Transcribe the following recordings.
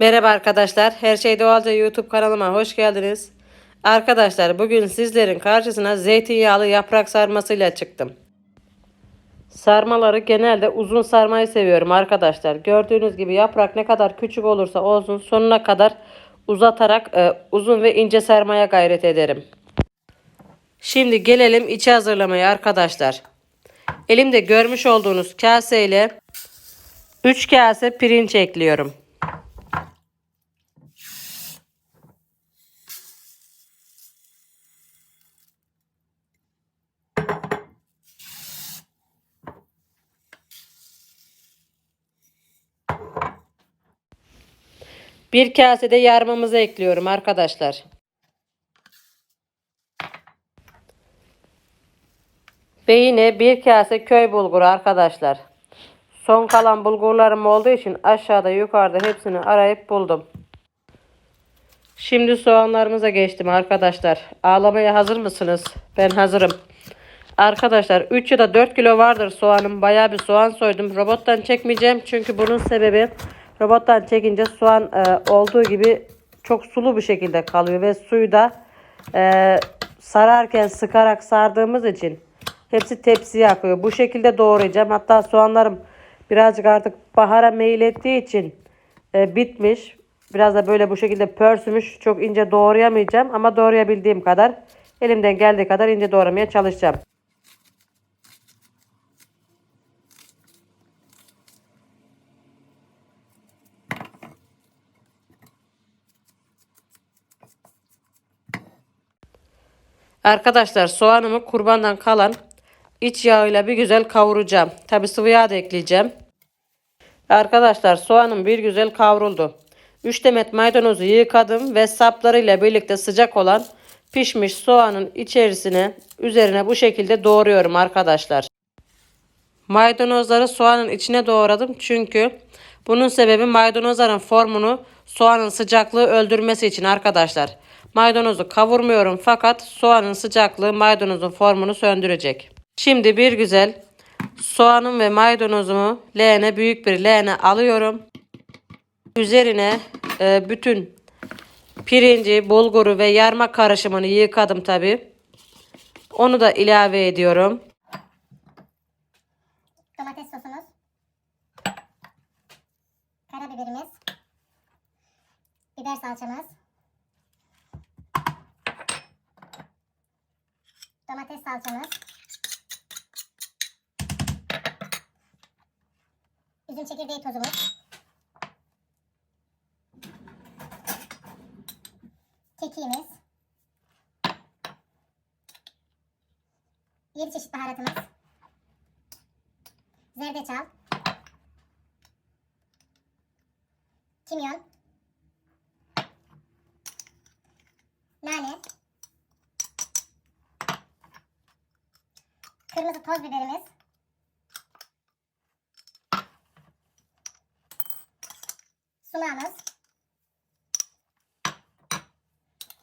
Merhaba arkadaşlar. Her şey doğalca YouTube kanalıma hoş geldiniz. Arkadaşlar bugün sizlerin karşısına zeytinyağlı yaprak sarmasıyla çıktım. Sarmaları genelde uzun sarmayı seviyorum arkadaşlar. Gördüğünüz gibi yaprak ne kadar küçük olursa olsun sonuna kadar uzatarak e, uzun ve ince sarmaya gayret ederim. Şimdi gelelim içi hazırlamaya arkadaşlar. Elimde görmüş olduğunuz kaseyle 3 kase pirinç ekliyorum. Bir kase de yarmamızı ekliyorum arkadaşlar. Ve yine bir kase köy bulguru arkadaşlar. Son kalan bulgurlarım olduğu için aşağıda yukarıda hepsini arayıp buldum. Şimdi soğanlarımıza geçtim arkadaşlar. Ağlamaya hazır mısınız? Ben hazırım. Arkadaşlar 3 ya da 4 kilo vardır soğanım. Bayağı bir soğan soydum. Robottan çekmeyeceğim. Çünkü bunun sebebi robottan çekince soğan e, olduğu gibi çok sulu bir şekilde kalıyor. Ve suyu da e, sararken sıkarak sardığımız için hepsi tepsiye akıyor. Bu şekilde doğrayacağım. Hatta soğanlarım birazcık artık bahara meyil ettiği için e, bitmiş. Biraz da böyle bu şekilde pörsümüş. Çok ince doğrayamayacağım ama doğrayabildiğim kadar elimden geldiği kadar ince doğramaya çalışacağım. Arkadaşlar soğanımı kurbandan kalan iç yağıyla bir güzel kavuracağım. Tabi sıvı yağ da ekleyeceğim. Arkadaşlar soğanım bir güzel kavruldu. 3 demet maydanozu yıkadım ve saplarıyla birlikte sıcak olan pişmiş soğanın içerisine üzerine bu şekilde doğruyorum arkadaşlar. Maydanozları soğanın içine doğradım çünkü bunun sebebi maydanozların formunu soğanın sıcaklığı öldürmesi için arkadaşlar. Maydanozu kavurmuyorum fakat soğanın sıcaklığı maydanozun formunu söndürecek. Şimdi bir güzel soğanım ve maydanozumu leğene büyük bir leğene alıyorum. Üzerine e, bütün pirinci, bulguru ve yarma karışımını yıkadım tabi. Onu da ilave ediyorum. Domates sosumuz. Karabiberimiz. Biber salçamız. Domates salçamız. Üzüm çekirdeği tozumuz. Kekiğimiz. 7 çeşit baharatımız. Zerdeçal. Kimyon. Nane. Kırmızı toz biberimiz. Sumağımız.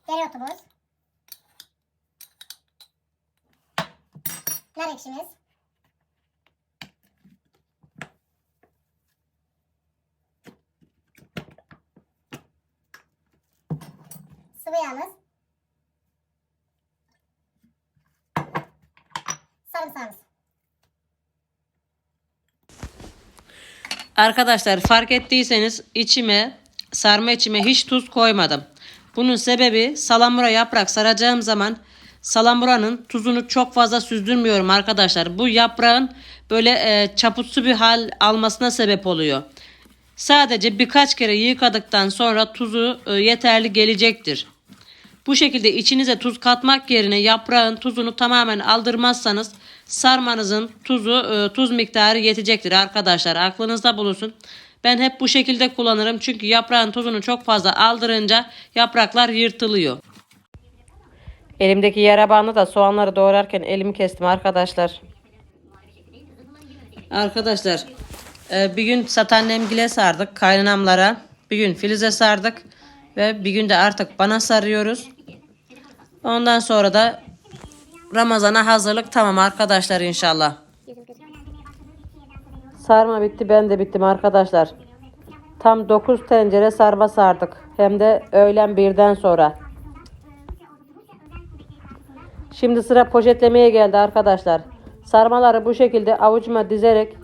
Dereotumuz. Nar ekşimiz. Sıvı yağımız. Sarımsağımız. Arkadaşlar fark ettiyseniz içime sarma içime hiç tuz koymadım. Bunun sebebi salamura yaprak saracağım zaman salamuranın tuzunu çok fazla süzdürmüyorum arkadaşlar. Bu yaprağın böyle e, çaputsu bir hal almasına sebep oluyor. Sadece birkaç kere yıkadıktan sonra tuzu e, yeterli gelecektir. Bu şekilde içinize tuz katmak yerine yaprağın tuzunu tamamen aldırmazsanız sarmanızın tuzu e, tuz miktarı yetecektir arkadaşlar. Aklınızda bulunsun. Ben hep bu şekilde kullanırım çünkü yaprağın tuzunu çok fazla aldırınca yapraklar yırtılıyor. Elimdeki yara bandı da soğanları doğrarken elimi kestim arkadaşlar. Arkadaşlar e, bir gün satannemgile sardık kaynanamlara. Bir gün Filiz'e sardık. Ve bir gün de artık bana sarıyoruz. Ondan sonra da Ramazan'a hazırlık tamam arkadaşlar inşallah. Sarma bitti ben de bittim arkadaşlar. Tam 9 tencere sarma sardık. Hem de öğlen birden sonra. Şimdi sıra poşetlemeye geldi arkadaşlar. Sarmaları bu şekilde avucuma dizerek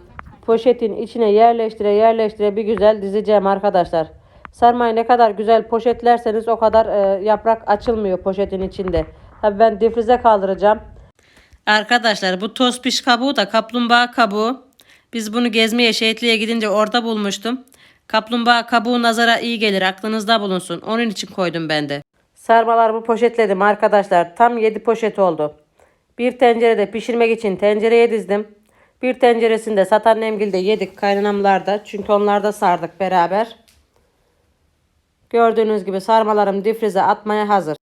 poşetin içine yerleştire yerleştire bir güzel dizeceğim arkadaşlar. Sarmayı ne kadar güzel poşetlerseniz o kadar e, yaprak açılmıyor poşetin içinde. Tabii ben difrize kaldıracağım. Arkadaşlar bu toz piş kabuğu da kaplumbağa kabuğu. Biz bunu gezmeye şehitliğe gidince orada bulmuştum. Kaplumbağa kabuğu nazara iyi gelir aklınızda bulunsun. Onun için koydum ben de. Sarmalarımı poşetledim arkadaşlar. Tam 7 poşet oldu. Bir tencerede pişirmek için tencereye dizdim. Bir tenceresinde satan nemgilde yedik kaynanamlarda. Çünkü onlarda sardık beraber. Gördüğünüz gibi sarmalarım difrize atmaya hazır.